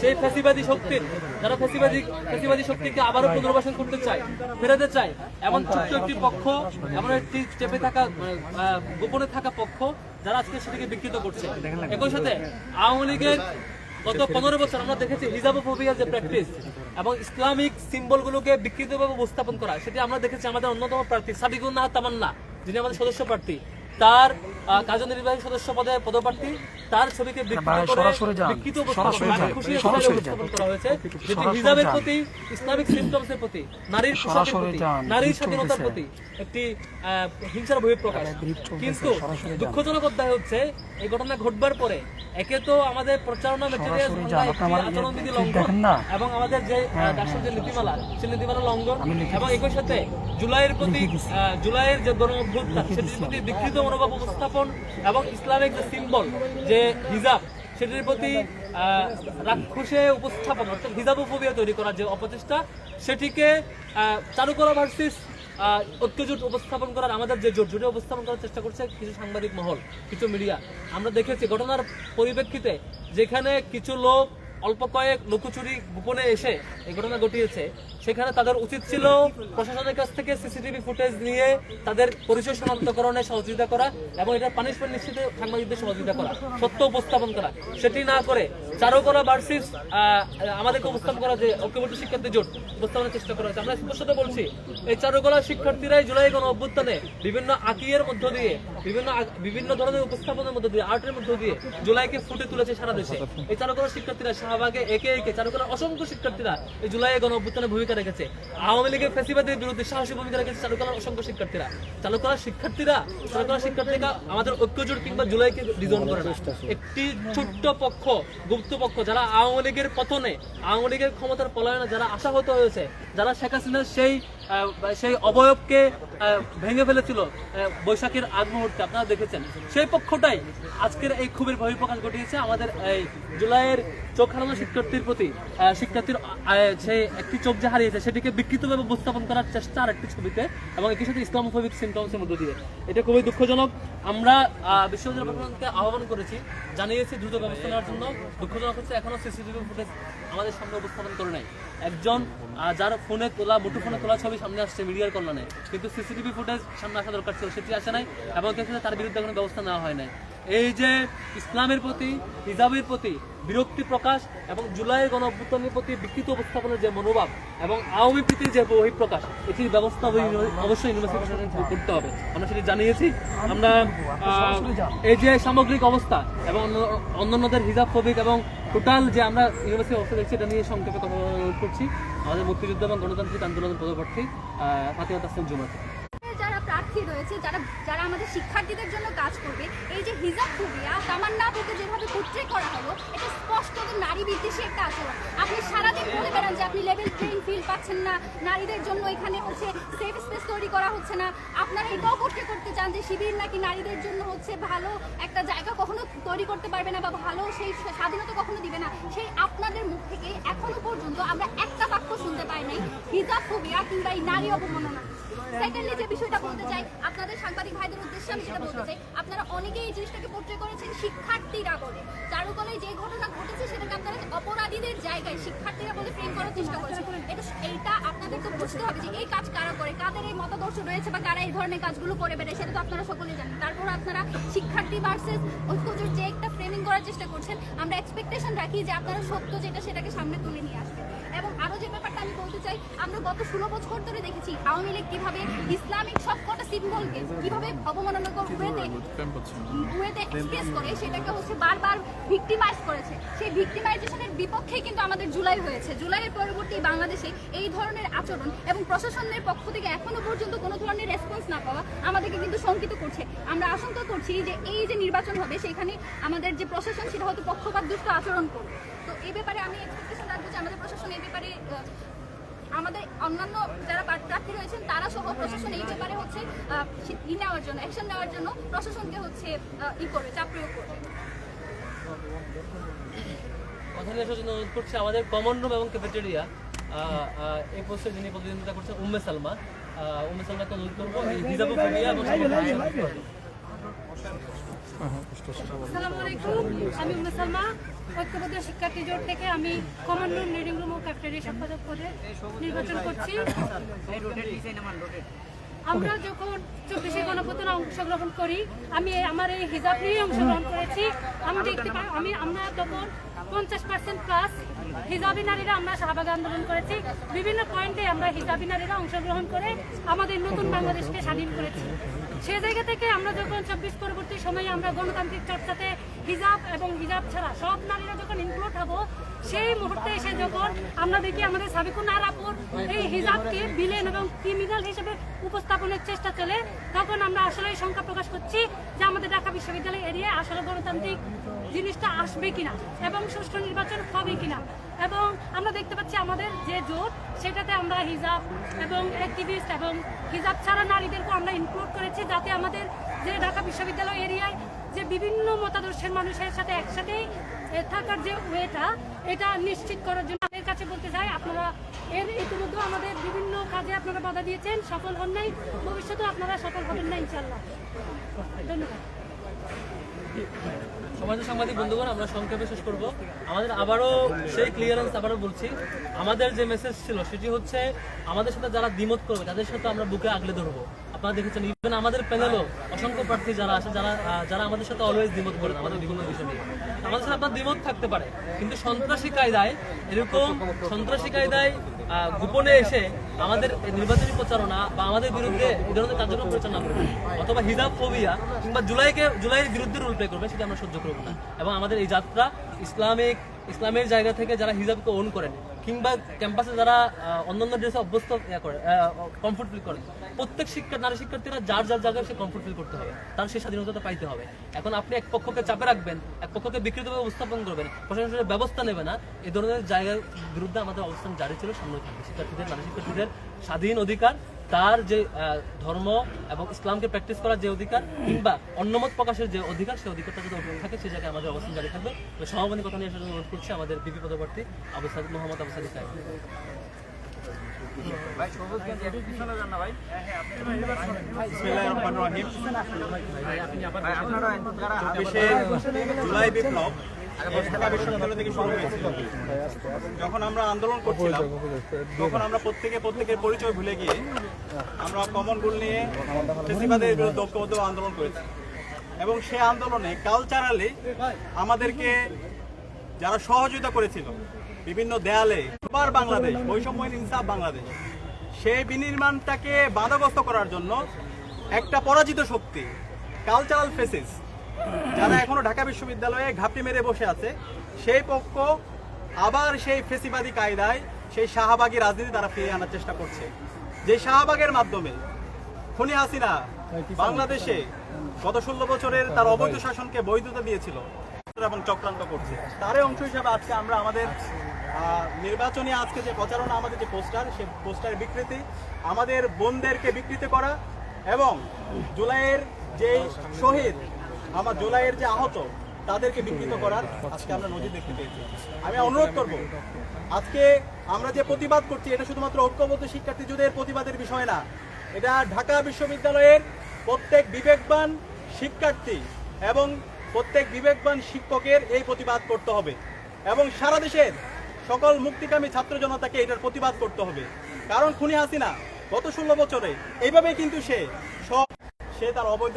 সেই ফ্যাসিবাদী শক্তির যারা ফ্যাসিবাদী ফ্যাসিবাদী শক্তিকে আবারও পুনর্বাসন করতে চায়, ফেরাতে চায়, এমন ছোট্ট একটি পক্ষ, এমন একটি চেপে থাকা গোপনে থাকা পক্ষ যারা আজকে সেটাকে বিকৃত করছে। একই সাথে আওয়ামী লীগের গত পনেরো বছর আমরা দেখেছি হিজাবোফোবিয়া যে প্র্যাকটিস এবং ইসলামিক সিম্বলগুলোকে বিকৃতভাবে উপস্থাপন করা, সেটি আমরা দেখেছি আমাদের অন্যতম প্রার্থী সাবিকুন্নাহ তামান্না, যিনি আমাদের সদস্য প্রার্থী। তার কার্যনির্বাহী সদস্য পদে পদপ্রার্থী। তার ছবিকে বিকৃত ভাই, করে। বিকৃত সরাসরি করা, যান। করা হয়েছে যেটি হিজাবের প্রতি ইসলামিক সিমটমসের প্রতি নারীর পোশাকের প্রতি নারীর স্বাধীনতার প্রতি একটি হিংসার বহিঃপ্রকাশ। কিন্তু দুঃখজনক অধ্যায় হচ্ছে এই ঘটনা ঘটবার পরে একে তো আমাদের প্রচারণা ইয়ে আচরণবিধি লঙ্ঘন? এবং আমাদের যে আহ, রাষ্ট্র যে নীতিমালা সেই নীতিমালা লঙ্ঘন এবং একই সাথে জুলাইয়ের প্রতি জুলাইয়ের যে গণ অভ্যুত্থান সেটির প্রতি বিকৃত মনোভাব উপস্থাপন এবং ইসলামিক যে সিম্বল যে হিজাব সেটির প্রতি রাক্ষসে উপস্থাপন, অর্থাৎ হিজাবোফোবিয়া তৈরি করার যে অপচেষ্টা, সেটিকে চারুকলা ভার্সিস ঐক্যজোট উপস্থাপন করার আমাদের যে জোট, জোটে উপস্থাপন করার চেষ্টা করছে কিছু সাংবাদিক মহল, কিছু মিডিয়া। আমরা দেখেছি ঘটনার পরিপ্রেক্ষিতে যেখানে কিছু লোক অল্প কয়েক লুকোচুরি গোপনে এসে এই ঘটনা ঘটিয়েছে। সেখানে তাদের উচিত ছিল প্রশাসনের কাছ থেকে সিসিটিভি ফুটেজ নিয়ে তাদের পরিচয় শনাক্তকরণে সহযোগিতা করা এবং এটা পানিশমেন্ট নিশ্চিতে সাংবাদিকদের সহযোগিতা করা, সত্য উপস্থাপন করা। সেটি না করে চারুকলা ভার্সিস আমাদেরকে উপস্থাপন করা যে ঐক্যবদ্ধ শিক্ষার্থী জোট উপস্থাপনের চেষ্টা করা হয়েছে। আমরা স্পষ্টত বলছি, এই চারুকলা শিক্ষার্থীরাই জুলাই গণ অভ্যুত্থানে বিভিন্ন আকিয়ের মধ্য দিয়ে, বিভিন্ন বিভিন্ন ধরনের উপস্থাপনের মধ্য দিয়ে, আর্টের মধ্য দিয়ে জুলাইকে ফুটে তুলেছে সারা দেশে। এই চারুকলা শিক্ষার্থীরা শাহবাগে একে একে, চারুকলার অসংখ্য শিক্ষার্থীরা এই জুলাই গণ অভ্যুত্থানে ভূমিকা রেখেছে। আওয়ামী লীগের ফেসিবাদের বিরুদ্ধে সাহসী ভূমিকা রেখেছে চারুকলার অসংখ্য শিক্ষার্থীরা। চারুকলার শিক্ষার্থীরা চারুকলার শিক্ষার্থীরা আমাদের ঐক্যজোট কিংবা জুলাইকে রিজন করে একটি ছোট্ট পক্ষ, গুপ্ত পক্ষ, যারা আওয়ামী লীগের পতনে, আওয়ামী লীগের ক্ষমতার পলায়নে যারা আশাহত হয়েছে, যারা শেখ হাসিনার সেই সেই অবয়বকে ভেঙে ফেলেছিল বৈশাখের আগ মুহূর্তে। আপনারা দেখেছেন। সেই পক্ষটাই আজকের এই খুবের বহিঃপ্রকাশ ঘটিয়েছে। আমাদের এই জুলাইয়ের চোখ হারানো শিক্ষার্থীর প্রতি শিক্ষার্থীর সেই একটি চোখ যে হারিয়েছে, সেটিকে বিকৃতভাবে উপস্থাপন করার চেষ্টা আর একটি ছবিতে এবং একই সাথে ইসলামোফোবিক সিমটমসের মধ্য দিয়ে। এটা খুবই দুঃখজনক। আমরা বিশ্ববিদ্যালয় প্রশাসনকে আহ্বান করেছি, জানিয়েছি দ্রুত ব্যবস্থা নেওয়ার জন্য। দুঃখজনক হচ্ছে এখনও সিসিটিভি ফুটেজ আমাদের সামনে উপস্থাপন করে নাই। একজন যার ফোনে তোলা মুঠো ফোনে তোলা ছবি সামনে আসছে মিডিয়ার কল্যাণে। কিন্তু সিসিটিভি ফুটেজ সামনে আসা দরকার ছিল, সেটি আসে নাই এবং তার বিরুদ্ধে কোনো ব্যবস্থা নেওয়া হয় নাই। এই যে ইসলামের প্রতি, হিজাবের প্রতি বিরক্তি প্রকাশ এবং জুলাই গণ অভ্যুত্থানের প্রতি বিকৃত উপস্থাপনের যে মনোভাব এবং আওয়ামী প্রীতির যে বহিঃপ্রকাশ, এটির ব্যবস্থা অবশ্যই- ইউনিভার্সিটি করতে হবে। আমরা সেটি জানিয়েছি। আমরা এই যে সামগ্রিক অবস্থা এবং অন্য- অন্যান্যদের হিজাব ফবিক এবং টোটাল যে আমরা ইউনিভার্সিটি অবস্থা দেখছি, এটা নিয়ে সংক্ষেপে কথা করছি আমাদের মুক্তিযুদ্ধ এবং গণতান্ত্রিক আন্দোলনের পদপ্রার্থী ফাতিমা তাসলিম জুমাতে। প্রার্থী রয়েছে, যারা যারা আমাদের শিক্ষার্থীদের জন্য কাজ করবে। এই যে হিজাব ফোবিয়া তামান্না আপুকে যেভাবে পোট্রে করা হলো, এটা স্পষ্ট নারী বিদ্বেষী একটা আচরণ আপনি সারাদিন বলে বেড়ান যে আপনি লেভেল প্লেইং ফিল্ড পাচ্ছেন না, নারীদের জন্য এখানে হচ্ছে সেফ স্পেস তৈরি করা হচ্ছে না। আপনারা এটাও পোট্রে করতে চান যে শিবির নাকি নারীদের জন্য হচ্ছে ভালো একটা জায়গা কখনো তৈরি করতে পারবে না বা ভালো সেই স্বাধীনতা কখনো দিবে না। সেই আপনাদের মুখ থেকে এখনও পর্যন্ত আমরা একটা বাক্য শুনতে পাই নাই হিজাব ফোবিয়া কিংবা এই নারী অবমাননা। সেকেন্ডলি যে বিষয়টা বলতে চাই, আপনাদের সাংবাদিক ভাইদের উদ্দেশ্যে আমি যেটা বলতে চাই, আপনারা অনেকেই এই জিনিসটাকে পোট্রে করেছেন শিক্ষার্থীরা বলে। চারুকলায় যে ঘটনা ঘটেছে সেটাকে আপনারা অপরাধীদের জায়গায় শিক্ষার্থীরা বলে ফ্রেম করার চেষ্টা করেছেন। এটা এইটা আপনাদের তো বুঝতে হবে যে এই কাজ কারা করে, কাদের এই মতাদর্শ রয়েছে বা কারা এই ধরনের কাজগুলো করে বেড়ে সেটা তো আপনারা সকলেই জানেন। তারপর আপনারা শিক্ষার্থী ভার্সেস ঐক্যজোট যে একটা ফ্রেমিং করার চেষ্টা করছেন, আমরা এক্সপেকটেশন রাখি যে আপনারা সত্য যেটা সেটাকে সামনে তুলে নিয়ে আসবেন। এবং আরও যে ব্যাপারটা আমি বলতে চাই আমরা গত ষোলো বছর ধরে দেখেছি আওয়ামী লীগ কীভাবে ইসলামিক সবকটা সিম্বলকে কীভাবে অবমাননাকর ওয়েতে ওয়েতে এক্সপ্রেস করে সেটাকে হচ্ছে বারবার ভিক্টিমাইজ করেছে। সেই ভিক্টিমাইজেশনের বিপক্ষে কিন্তু আমাদের জুলাই হয়েছে। জুলাইয়ের পরবর্তী বাংলাদেশে এই ধরনের আচরণ এবং প্রশাসনের পক্ষ থেকে এখনও পর্যন্ত কোনো ধরনের রেসপন্স না পাওয়া আমাদেরকে কিন্তু শঙ্কিত করছে। আমরা আশঙ্কা করছি যে এই যে নির্বাচন হবে সেখানে আমাদের যে প্রশাসন সেটা হয়তো পক্ষপাত দুষ্ট আচরণ করবে। তো এই ব্যাপারে আমি এক্সপেকটেশন রাখব যে আমাদের প্রশাসন এই ব্যাপারে আমাদের অন্যান্য যারা প্রার্থী- রয়েছেন তারা সহ প্রশাসন এই ব্যাপারে হচ্ছে ই নেওয়ার জন্য অ্যাকশন নেওয়ার জন্য প্রশাসনকে হচ্ছে ই করবে চাপ প্রয়োগ করবে। অনুরোধ করছি আমাদের কমন রুম এবং ক্যাফেটেরিয়া এই পোস্টে যিনি প্রতিদ্বন্দ্বিতা করছেন উম্মে সালমা। উম্মে সালমাকে অনুরোধ করব এই হিজাবু ফোবিয়া এবং আসসালামু আলাইকুম আমি উম্মে সালমা। ঐক্যবদ্ধ শিক্ষার্থী জোট থেকে আমি কমন রুম রিডিং রুম ও ক্যাফেটেরিয়া সম্পাদক পদে নির্বাচন করছি। আমরা যখন চব্বিশে গণপ্রতনে অংশগ্রহণ করি, আমি আমার এই হিজাব নিয়ে অংশগ্রহণ করেছি। আমি দেখতে আমি আমরা তখন পঞ্চাশ পার্সেন্ট প্লাস হিজাবি নারীরা আমরা শাহবাগ আন্দোলন করেছি। বিভিন্ন পয়েন্টে আমরা হিজাবি নারীরা অংশগ্রহণ করে আমাদের নতুন বাংলাদেশকে স্বাধীন করেছি। সে জায়গা থেকে আমরা যখন চব্বিশ পরবর্তী সময়ে আমরা গণতান্ত্রিক চর্চাতে হিজাব এবং হিজাব ছাড়া সব নারীরা যখন ইনক্লুড হব, সেই মুহূর্তে এসে যখন আমরা দেখি আমাদের সাবিকুন আরাপুর এই হিজাবকে বিলেন এবং ক্রিমিনাল হিসেবে উপস্থাপনের চেষ্টা চলে, তখন আমরা আসলে সংখ্যা প্রকাশ করছি যে আমাদের ঢাকা বিশ্ববিদ্যালয় এরিয়ায় আসলে গণতান্ত্রিক জিনিসটা আসবে কিনা এবং সুষ্ঠু নির্বাচন হবে কিনা। এবং আমরা দেখতে পাচ্ছি আমাদের যে জোট, সেটাতে আমরা হিজাব এবং অ্যাক্টিভিস্ট এবং হিজাব ছাড়া নারীদেরকে আমরা ইনক্লুড করেছি যাতে আমাদের যে ঢাকা বিশ্ববিদ্যালয় এরিয়ায় যে বিভিন্ন মতাদর্শের মানুষের সাথে একসাথেই এ, থাকার যে ওয়েটা এটা নিশ্চিত করার জন্য আমাদের কাছে বলতে চাই আপনারা এর ইতিমধ্যে আমাদের বিভিন্ন কাজে আপনারা বাধা দিয়েছেন সফল হন নাই ভবিষ্যতেও আপনারা সফল হবেন না ইনশাল্লাহ ধন্যবাদ। সমাজের সাংবাদিক বন্ধুগণ আমরা সংক্ষেপে শেষ করব। আমাদের আবারও সেই ক্লিয়ারেন্স আবারও বলছি। আমাদের যে মেসেজ ছিল সেটি হচ্ছে আমাদের সাথে যারা দ্বিমত করবে তাদের সাথে আমরা বুকে আগলে ধরবো। আপনারা দেখেছেন ইভেন আমাদের প্যানেলও অসংখ্য প্রার্থী যারা আছে, যারা যারা আমাদের সাথে অলওয়েজ দ্বিমত করেন আমাদের বিভিন্ন বিষয় নিয়ে। আমাদের সাথে আপনার দ্বিমত থাকতে পারে, কিন্তু সন্ত্রাসী কায়দায়, এরকম সন্ত্রাসী কায়দায় গোপনে এসে আমাদের নির্বাচনী প্রচারণা বা আমাদের বিরুদ্ধে এই ধরনের কার্যক্রম পরিচালনা করবে অথবা হিজাব ফোবিয়া কিংবা জুলাইকে, জুলাইয়ের বিরুদ্ধে রোল প্লে করবে, সেটা আমরা সহ্য করব না। এবং আমাদের এই যাত্রা ইসলামিক, ইসলামের জায়গা থেকে যারা হিজাবকে ওন করেন কিংবা ক্যাম্পাসে যারা অন্যান্য ড্রেসে অভ্যস্ত করে কমফোর্ট ফিল করে, প্রত্যেক শিক্ষা, নারী শিক্ষার্থীরা যার যার জায়গায় সে কমফোর্ট ফিল করতে হবে, তার সেই স্বাধীনতাটা পাইতে হবে। এখন আপনি এক পক্ষকে চাপে রাখবেন, এক পক্ষকে বিকৃতভাবে উপস্থাপন করবেন, প্রশাসনের ব্যবস্থা নেবে না, এ ধরনের জায়গার বিরুদ্ধে আমাদের অবস্থান জারি ছিল, সামনে থাকবে। শিক্ষার্থীদের, নারী শিক্ষার্থীদের স্বাধীন অধিকার তার যে ধর্ম এবং ইসলামকে প্র্যাকটিস করার যে অধিকার কিংবা অন্যমত প্রকাশের যে অধিকার সেই অধিকারটা যদি অটুট থাকে সেই জায়গায় আমাদের অবস্থান জারি থাকবে। তো সমাপনী কথা নিয়ে জন্য অনুরোধ করছি আমাদের বিপি পদপ্রার্থী আবু সাদিক মোহাম্মদ আবু সাদিক সাহেব। বিসমিল্লাহির রহমানির রহিম। জুলাই বিপ্লব যখন আমরা আন্দোলন করছিলাম, তখন আমরা প্রত্যেকে প্রত্যেকের পরিচয় ভুলে গিয়ে আমরা কমন রুল নিয়ে ফেসিবাদের বিরুদ্ধে ঐক্যবদ্ধ আন্দোলন করেছি। এবং সেই আন্দোলনে কালচারালি আমাদেরকে যারা সহযোগিতা করেছিল, বিভিন্ন দেয়ালে আবার বাংলাদেশ, বৈষম্যহীন ইনসাফ বাংলাদেশ সেই বিনির্মাণটাকে বাধাগ্রস্ত করার জন্য একটা পরাজিত শক্তি কালচারাল ফেসেস যারা এখনও ঢাকা বিশ্ববিদ্যালয়ে ঘাপটি মেরে বসে আছে, সেই পক্ষ আবার সেই ফেসিবাদী কায়দায় সেই শাহবাগী রাজনীতি তারা ফিরিয়ে আনার চেষ্টা করছে। যে শাহবাগের মাধ্যমে খুনি হাসিনা বাংলাদেশে গত ষোলো বছরের তার অবৈধ শাসনকে বৈধতা দিয়েছিল এবং চক্রান্ত করছে। তারই অংশ হিসাবে আজকে আমরা আমাদের নির্বাচনী আজকে যে প্রচারণা, আমাদের যে পোস্টার সেই পোস্টারের বিকৃতি, আমাদের বোনদেরকে বিকৃতি করা এবং জুলাইয়ের যে শহীদ আমার জুলাইয়ের যে আহত, তাদেরকে বিকৃত করার আজকে আমরা নজির দেখতে পেয়েছি। আমি অনুরোধ করব, আজকে আমরা যে প্রতিবাদ করছি, এটা শুধুমাত্র ঐক্যবদ্ধ শিক্ষার্থী শিক্ষার্থীদের প্রতিবাদের বিষয় না, এটা ঢাকা বিশ্ববিদ্যালয়ের প্রত্যেক বিবেকবান শিক্ষার্থী এবং প্রত্যেক বিবেকবান শিক্ষকের এই প্রতিবাদ করতে হবে এবং সারা দেশের সকল মুক্তিকামী ছাত্র জনতাকে এটার প্রতিবাদ করতে হবে। কারণ খুনি হাসিনা গত ষোলো বছরে এইভাবে কিন্তু সে সব সে তার অবৈধ